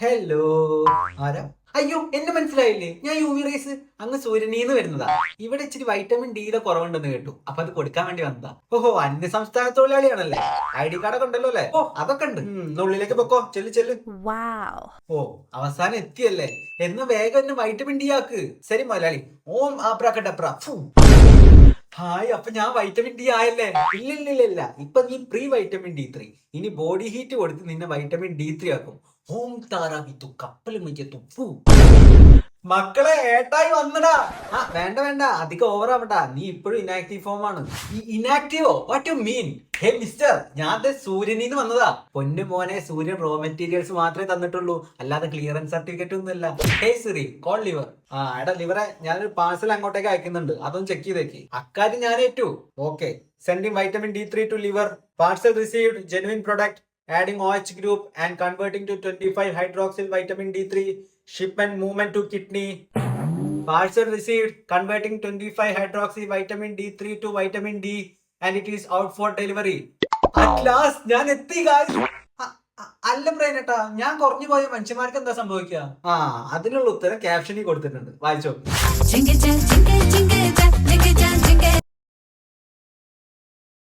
Hello ആരാ? അയ്യോ എന്നെ മനസ്സിലായില്ലേ? ഞാൻ യു വി റേസ്. അങ്ങ് സൂര്യനീന്ന് വരുന്നതാ. ഇവിടെ ഇച്ചിരി വൈറ്റമിൻ ഡിയുടെ കുറവുണ്ടെന്ന് കേട്ടു. അപ്പൊ അത് കൊടുക്കാൻ വേണ്ടി വന്നതാ. ഓഹോ അന്യ സംസ്ഥാന തൊഴിലാളിയാണല്ലേ? ഐ ഡി കാർഡൊക്കെ ഉണ്ടല്ലോ അല്ലേ? ഓ അതൊക്കെ ഉണ്ട്. ഉള്ളിലേക്ക് പൊക്കോ. ചെല്ലു ചെല്ലു. ഓ അവസാനം എത്തിയല്ലേ? എന്ന വേഗം എന്നെ വൈറ്റമിൻ ഡി ആക്ക്. ശരി മുതലാളി. ഓം ആപ്രാക്കട്ടപ്ര ഹായ് അപ്പൊ ഞാൻ വൈറ്റമിൻ ഡി ആയല്ലേ? ഇല്ലില്ലില്ല ഇല്ല ഇല്ല ഇല്ല. ഇപ്പൊ നീ പ്രീ വൈറ്റമിൻ ഡി ത്രീ ഇനി ബോഡി ഹീറ്റ് കൊടുത്ത് നിന്നെ വൈറ്റമിൻ ഡി ത്രീ ആക്കും. ഓം താറാവിത്തു കപ്പൽ മയ്യത്തു ഫു മക്കളെ ഏട്ടായി വന്നടാ. ആ വേണ്ട വേണ്ട. അധികം ഓവർ ആവണ്ട. നീ ഇപ്പോഴും ഇനാക്റ്റീവ് ഫോം ആണ്. ഇനാക്റ്റീവോ what you mean hey mister ഞാൻ സൂര്യനിൽ നിന്ന് വന്നതാ. പൊന്നു മോനെ സൂര്യൻ റോ മെറ്റീരിയൽസ് മാത്രമേ തന്നിട്ടുള്ളൂ. അല്ലാതെ ക്ലിയറൻസ് സർട്ടിഫിക്കറ്റ് ഒന്നുമല്ല ഹേ സിറി കോൾ ലിവർ ആ എടാ ലിവറെ ഞാനൊരു പാഴ്സൽ അങ്ങോട്ടേക്ക് അയക്കുന്നുണ്ട്. അതൊന്ന് ചെക്ക് ചെയ്തേക്ക്. അക്കാര്യം ഞാൻ ഏറ്റു okay sending vitamin D three to liver parcel received genuine product adding OH group and converting to 25 hydroxyl vitamin D3 shipment movement to kidney parcel received converting 25 hydroxy vitamin D3 to vitamin D and it is out for delivery at last ഞാൻ എത്തി guys അല്ല പ്രേനട്ടാ ഞാൻ കുറഞ്ഞു പോയ മനുഷ്യന്മാർക്ക് എന്താ സംഭവിക്കുക ആ അതിനുള്ള ഉത്തരം ക്യാപ്ഷനിൽ കൊടുത്തിട്ടുണ്ട് വായിച്ചോ